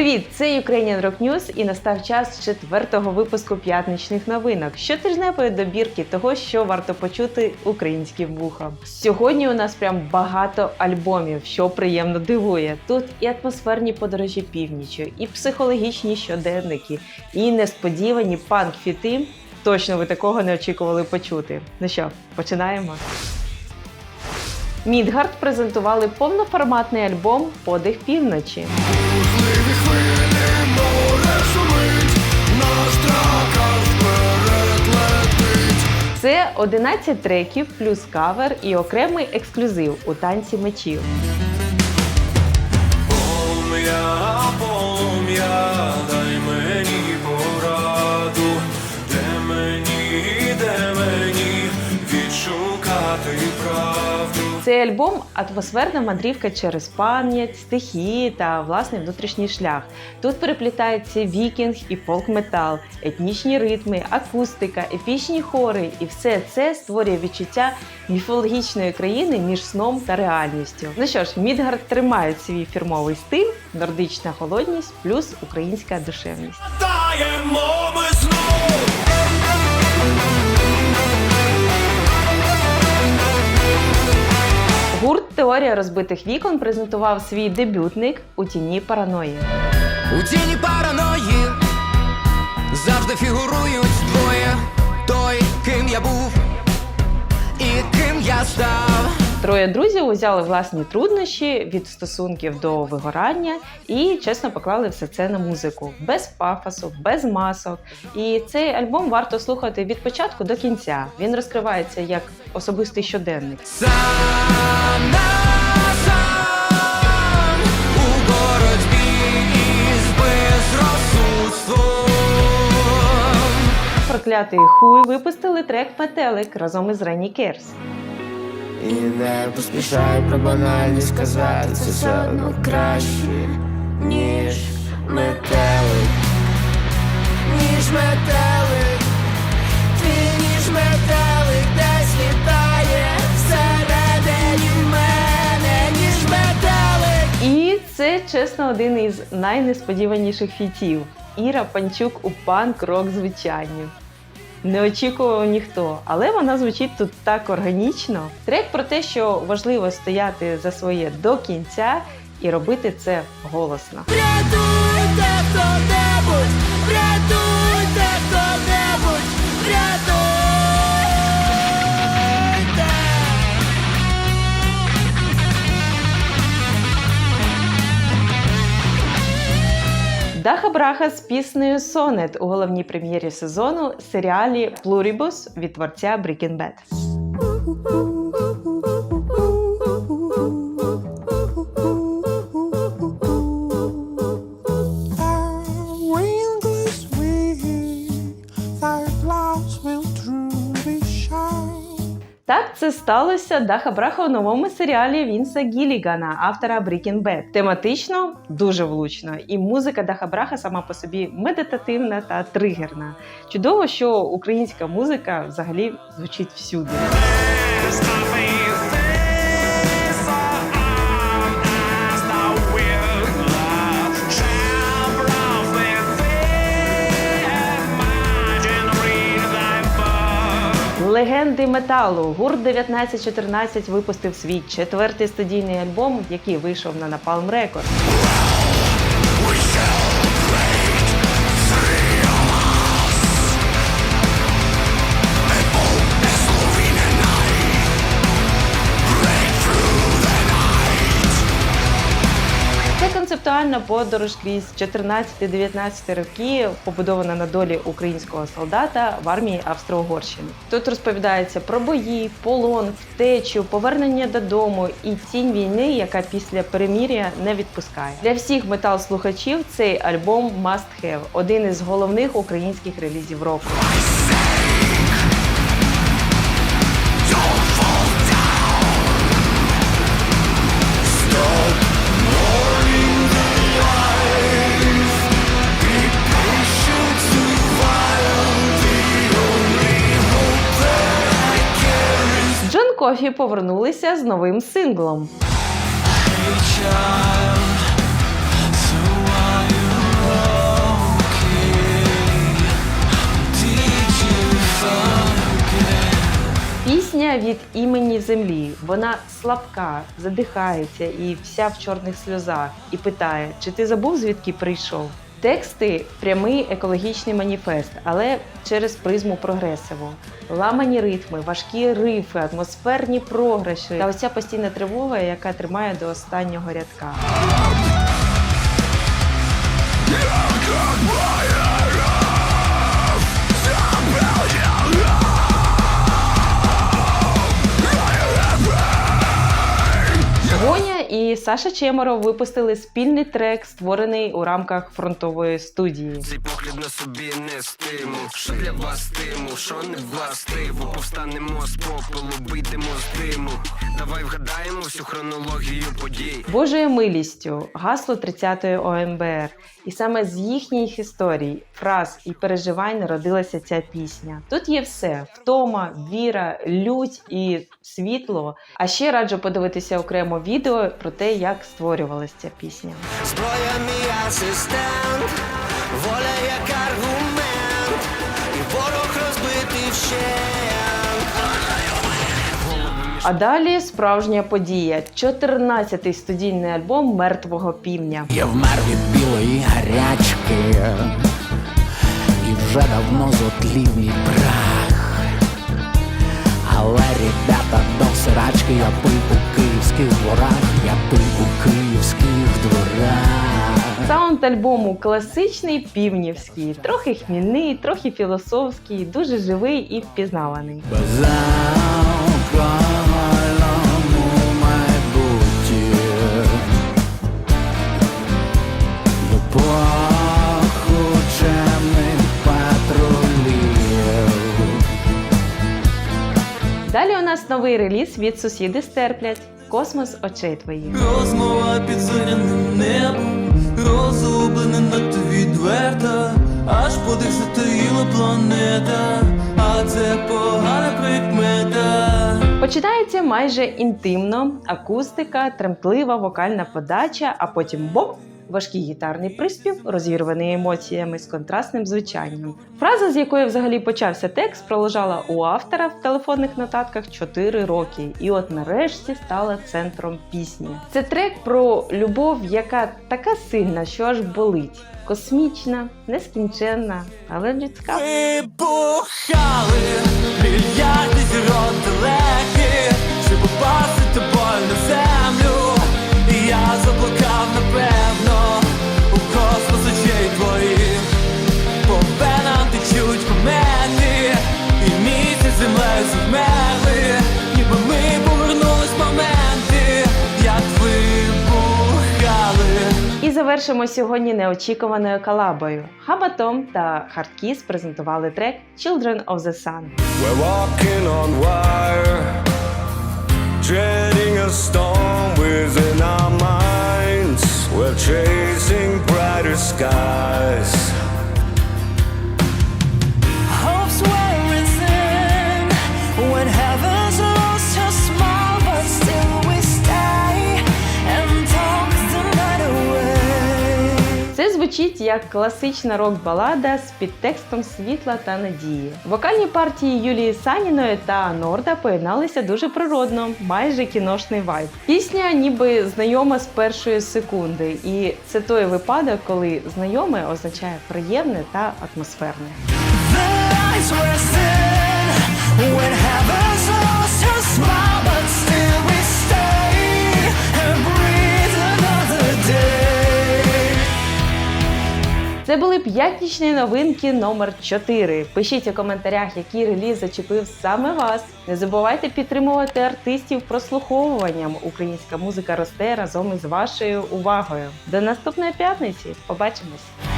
Привіт! Це Ukrainian Rock News і настав час четвертого випуску п'ятничних новинок. Щотижневої добірки того, що варто почути українським вухам. Сьогодні у нас прям багато альбомів, що приємно дивує. Тут і атмосферні подорожі північю, і психологічні щоденники, і несподівані панк-фіти. Точно ви такого не очікували почути. Ну що, починаємо. Мідгард презентували повноформатний альбом Подих півночі. Це 11 треків плюс кавер і окремий ексклюзив у танці мечів. Полум'я, полум'я, дай мені пораду, де мені, де мені відшукати правду. Цей альбом атмосферна мандрівка через пам'ять, стихії та власний внутрішній шлях. Тут переплітаються вікінг і фолк-метал, етнічні ритми, акустика, епічні хори, і все це створює відчуття міфологічної країни між сном та реальністю. Ну що ж, Мідгард тримає свій фірмовий стиль, нордична холодність плюс українська душевність. Даємо ми знов. Теорія розбитих вікон презентував свій дебютник у тіні параної. У тіні параної завжди фігурують двоє той, ким я був і ким я став. Троє друзів узяли власні труднощі від стосунків до вигорання і чесно поклали все це на музику без пафосу, без масок. І цей альбом варто слухати від початку до кінця. Він розкривається як особистий щоденник. Проклятий хуй випустили трек Метелик разом із Рені Керс. І не поспішай про банальність сказати Це все одно краще, ніж метелик Ніж метелик Ти ніж метелик десь літає Всередині мене, ніж метелик І це чесно один із найнесподіваніших фітів. Іра Панчук у панк-рок звучанні. Не очікував ніхто, але вона звучить тут так органічно. Трек про те, що важливо стояти за своє до кінця і робити це голосно. Врятуйте хто-небудь, врятуйте хто-небудь, врятуйте Даха Браха з піснею Сонет у головній прем'єрі сезону серіалі Плурібус від творця Breaking Bad. Так це сталося Даха Браха у новому серіалі Вінса Гілігана, автора Breaking Bad. Тематично дуже влучно, і музика Даха Браха сама по собі медитативна та тригерна. Чудово, що українська музика взагалі звучить всюди. Легенди металу гурт 1914 випустив свій четвертий студійний альбом, який вийшов на Napalm Records. Концептуальна подорож крізь 14-19 роки, побудована на долі українського солдата в армії Австро-Угорщини. Тут розповідається про бої, полон, втечу, повернення додому і тінь війни, яка після переміря не відпускає. Для всіх метал-слухачів цей альбом must have, один із головних українських релізів року. Софі повернулися з новим синглом. Пісня від імені землі. Вона слабка, задихається і вся в чорних сльозах, і питає: чи ти забув, звідки прийшов? Тексти прямий екологічний маніфест, але через призму прогресиву. Ламані ритми, важкі рифи, атмосферні програші та оця постійна тривога, яка тримає до останнього рядка. Саша Чеморов випустили спільний трек, створений у рамках фронтової студії. Цей погляд на собі не стимул. Що для вас стимул, що не властиво. Повстанемо з попелу, вийдемо з диму. Давай вгадаємо всю хронологію подій. Божою милістю гасло 30-ї ОМБР. І саме з їхніх історій, фраз і переживань народилася ця пісня. Тут є все: втома, віра, лють і світло. А ще раджу подивитися окремо відео про те, як створювалася ця пісня. Зброя мій асистент, воля як аргумент, і ворог розбитий. А далі справжня подія: 14-й студійний альбом мертвого півня. Я вмер від білої гарячки, і вже давно зотлів мій прах. Але ребята до сирачки я пив у київських дворах, я пив у київських дворах. Саунд альбому класичний півнівський, трохи хмільний, трохи філософський, дуже живий і впізнаваний. Безалкогольному Далі у нас новий реліз від сусіди стерплять Космос очей твоїх. Розмова під зоряним небом, розгублена надто відверта, аж подих затаїла планета, а це погана прикмета. Починається майже інтимно, акустика, тремтлива вокальна подача, а потім бом! Важкий гітарний приспів, розірваний емоціями з контрастним звучанням. Фраза, з якої взагалі почався текст, пролежала у автора в телефонних нотатках 4 роки, і от нарешті стала центром пісні. Це трек про любов, яка така сильна, що аж болить. Космічна, нескінченна, але людська. Вибухали мільярди зірок далекі, щоб попасти завершимо сьогодні неочікуваною колабою. Хабатом та Хардкіс презентували трек Children of the Sun. We're walking on wire, treading a storm within our minds. We're chasing brighter skies. Звучить як класична рок-балада з підтекстом світла та надії. Вокальні партії Юлії Саніної та Норда поєдналися дуже природно, майже кіношний вайб. Пісня ніби знайома з першої секунди, і це той випадок, коли знайоме означає приємне та атмосферне. When heaven's lost her smile, but still we stay and breathe Це були п'ятнічні новинки номер 4 Пишіть у коментарях, який реліз зачепив саме вас. Не забувайте підтримувати артистів прослуховуванням. Українська музика росте разом із вашою увагою. До наступної п'ятниці. Побачимось!